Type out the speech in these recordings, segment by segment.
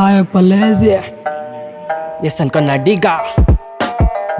tayo pa leze. Yasan ko na diga.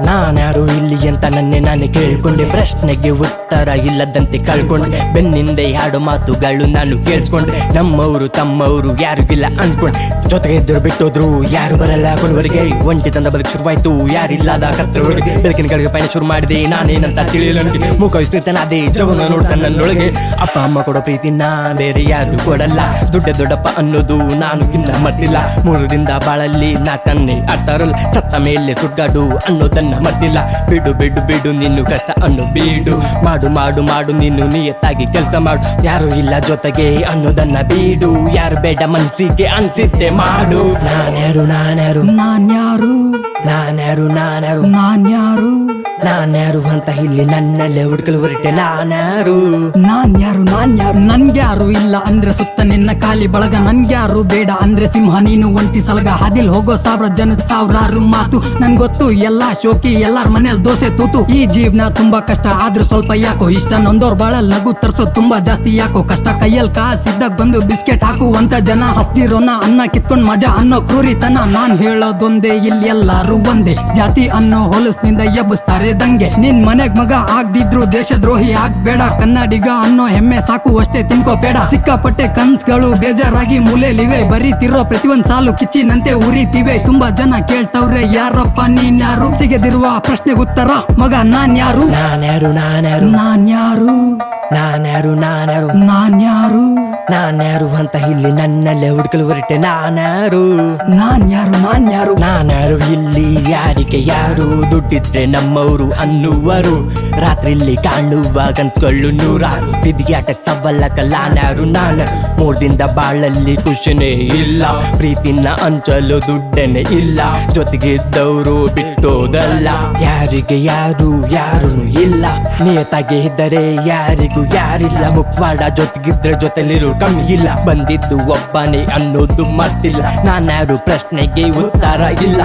ನಾನ್ಯಾರು ಇಲ್ಲಿ ಅಂತ ನನ್ನೆ ನಾನು ಕೇಳ್ಕೊಂಡೆ. ಪ್ರಶ್ನೆಗೆ ಉತ್ತರ ಇಲ್ಲದಂತೆ ಕಳ್ಕೊಂಡೆ. ಬೆನ್ನಿಂದೆ ಹಾಡು ಮಾತುಗಳು ನಾನು ಕೇಳಿಸ್ಕೊಂಡೆ. ನಮ್ಮವರು ತಮ್ಮವರು ಯಾರಿಗಿಲ್ಲ ಅನ್ಕೊಂಡೆ ಜೊತೆಗೆ ಇದ್ದರು ಬಿಟ್ಟೋದ್ರು ಯಾರು ಬರಲ್ಲ ಕೊಡುವರಿಗೆ. ಒಂಟಿ ತಂದ ಬದುಕು ಶುರುವಾಯ್ತು, ಯಾರಿಲ್ಲದ ಕತ್ತರೊಳಗೆ ಬೆಳಕಿನ ಕಡೆಗೆ ಪಯಣ ಶುರು ಮಾಡಿದೆ, ನಾನೇನಂತ ತಿಳಿಯಲು ನನಗೆ. ಮುಖ ವಿಸ್ತೃತನಾದೆ ಜಗನ ನೋಡ್ತಾನೆ ನನ್ನೊಳಗೆ. ಅಪ್ಪ, ಅಮ್ಮ ಕೊಡೋ ಪ್ರೀತಿ ನಾ ಬೇರೆ ಯಾರು ಕೊಡಲ್ಲ. ದೊಡ್ಡ ದೊಡ್ಡಪ್ಪ ಅನ್ನೋದು ನಾನು ಕಿನ್ನ ಮರ್ತಿಲ್ಲ. ಮೂರರಿಂದ ಬಾಳಲ್ಲಿ ನಾ ಕನ್ನೆ ಆಡ್ತಾರಲ್ಲ ಸತ್ತ ಮೇಲೆ ಸುಡ್ಗಾಡು ಅನ್ನೋದನ್ನ ಮರ್ತಿಲ್ಲ ಬಿಡು ಬಿಡು ಬಿಡು ನಿನ್ನು ಕಷ್ಟ ಅನ್ನು ಬೀಡು. ಮಾಡು ಮಾಡು ಮಾಡು ನಿನ್ನು ನಿಯತ್ತಾಗಿ ಕೆಲಸ ಮಾಡು. ಯಾರು ಇಲ್ಲ ಜೊತೆಗೆ ಅನ್ನೋದನ್ನ ಬೀಡು. ಯಾರು ಬೇಡ ಮನ್ಸಿಗೆ ಅನ್ಸಿದ್ದೆ ಮಾಡು. ನಾನ್ಯಾರು ನಾನ್ಯಾರು. ನಾನ್ಯಾರು. ನಾನ್ಯಾರು ನಾನ್ಯಾರು. ನಾನ್ಯಾರು. ನಾನ್ಯಾರು ಅಂತ ಇಲ್ಲಿ ನನ್ನಲ್ಲೇ ಹುಡುಕಲು ಹೊರಟೆ. ನಾನ್ಯಾರು? ನಾನ್ಯಾರು ನಾನ್ಯಾರು, ನನ್ಗ್ಯಾರು ಇಲ್ಲ ಅಂದ್ರೆ ಸುತ್ತ ನಿನ್ನ ಖಾಲಿ ಬಳಗ. ನನ್ಗ್ಯಾರು ಬೇಡ ಅಂದ್ರೆ ಸಿಂಹ, ನೀನು ಒಂಟಿ ಸಲಗ. ಹಾದಿಲ್ ಹೋಗೋ ಸಾವಿರ ಜನದ ಸಾವಿರಾರು ಮಾತು. ನನ್ ಗೊತ್ತು, ಎಲ್ಲಾ ಶೋಕಿ, ಎಲ್ಲಾರ ಮನೇಲಿ ದೋಸೆ ತೂತು. ಈ ಜೀವನ ತುಂಬಾ ಕಷ್ಟ, ಆದ್ರೂ ಸ್ವಲ್ಪ ಯಾಕೋ ಇಷ್ಟ. ನೊಂದೋರ್ ಬಾಳ ಲಘು ತರ್ಸೋ ತುಂಬಾ ಜಾಸ್ತಿ ಯಾಕೋ ಕಷ್ಟ. ಕೈಯಲ್ಲಿ ಕಾಸಿದ್ದಾಗ ಬಂದು ಬಿಸ್ಕೆಟ್ ಹಾಕುವಂತ ಜನ. ಹಸ್ತಿರೋನ ಅನ್ನ ಕಿತ್ಕೊಂಡ್ ಮಜಾ ಅನ್ನೋ ಕ್ರೂರಿತನ ನಾನ್ ಹೇಳೋದೊಂದೇ. ಇಲ್ಲಿ ಎಲ್ಲಾರು ಒಂದೇ. ಜಾತಿ ಅನ್ನೋ ಹೊಲಸ್ನಿಂದ ಎಬ್ಬಿಸ್ತಾರೆ. ದಂಗೆ ನಿನ್ ಮನೆಗ್ ಮಗ ಆಗ್ದಿದ್ರು ದೇಶದ್ರೋಹಿ ಆಗ್ಬೇಡ ಕನ್ನಡಿಗ ಅನ್ನೋ ಹೆಮ್ಮೆ ಸಾಕು ಅಷ್ಟೇ ತಿನ್ಕೋ ಬೇಡ. ಸಿಕ್ಕಾಪಟ್ಟೆ ಕನ್ಸ್ಗಳು ಬೇಜಾರಾಗಿ ಮೂಲೆಲಿವೆ ಬರೀತಿರೋ ಪ್ರತಿಯೊಂದ್ ಸಾಲು ಕಿಚ್ಚಿನಂತೆ ಉರಿತಿವೆ. ತುಂಬಾ ಜನ ಕೇಳ್ತವ್ರೆ ಯಾರಪ್ಪ ನೀನ್ ಯಾರು? ಸಿಗದಿರುವ ಪ್ರಶ್ನೆಗೆ ಉತ್ತರ ಮಗ ನಾನ್ ಯಾರು? ನಾನ್ಯಾರು ನಾನ್ಯಾರು ನಾನ್ಯಾರು ನಾನ್ಯಾರು ನಾನ್ಯಾರು ನಾನ್ ಯಾರು? ನಾನ್ಯಾರು ಅಂತ ಇಲ್ಲಿ ನನ್ನಲ್ಲೇ ಹುಡುಕಲು ಹೊರಟೆ. ನಾನ್ಯಾರು? ನಾನ್ ಯಾರು ನಾನ್ ಯಾರು ನಾನ್ಯಾರು ಇಲ್ಲಿ ಯಾರಿಗೆ ಯಾರು? ದುಡ್ಡಿದ್ರೆ ನಮ್ಮವರು ಅನ್ನುವರು. ರಾತ್ರಿಲಿ ಕಾಣುವ ಕನ್ಸ್ಗಳು ನೂರಾರು. ವಿದ್ಯಾಟಕ್ ಸವಲ್ಲಕ ನಾನ್ಯಾರು ನಾನು. ಮೂರ್ದಿಂದ ಬಾಳಲ್ಲಿ ಖುಷಿನೇ ಇಲ್ಲ. ಪ್ರೀತಿನ ಅಂಚಲು ದುಡ್ಡನೆ ಇಲ್ಲ. ಜೊತೆಗಿದ್ದವರು ಬಿಟ್ಟೋದಲ್ಲ. ಯಾರಿಗೆ ಯಾರು ಯಾರು ಇಲ್ಲ. ನೇತಾಗೆ ಇದ್ದರೆ ಯಾರಿಗೂ ಯಾರಿಲ್ಲ. ಮುಖವಾಡ ಜೊತೆಗಿದ್ರೆ ಜೊತೆಲಿರು. ಕಮ್ಮಿ ಬಂದಿದ್ದು ಒಬ್ಬನೇ ಅನ್ನೋದು ಮರ್ತಿಲ್ಲ ನಾನ್ಯಾರು ಪ್ರಶ್ನೆಗೆ ಉತ್ತರ ಇಲ್ಲ.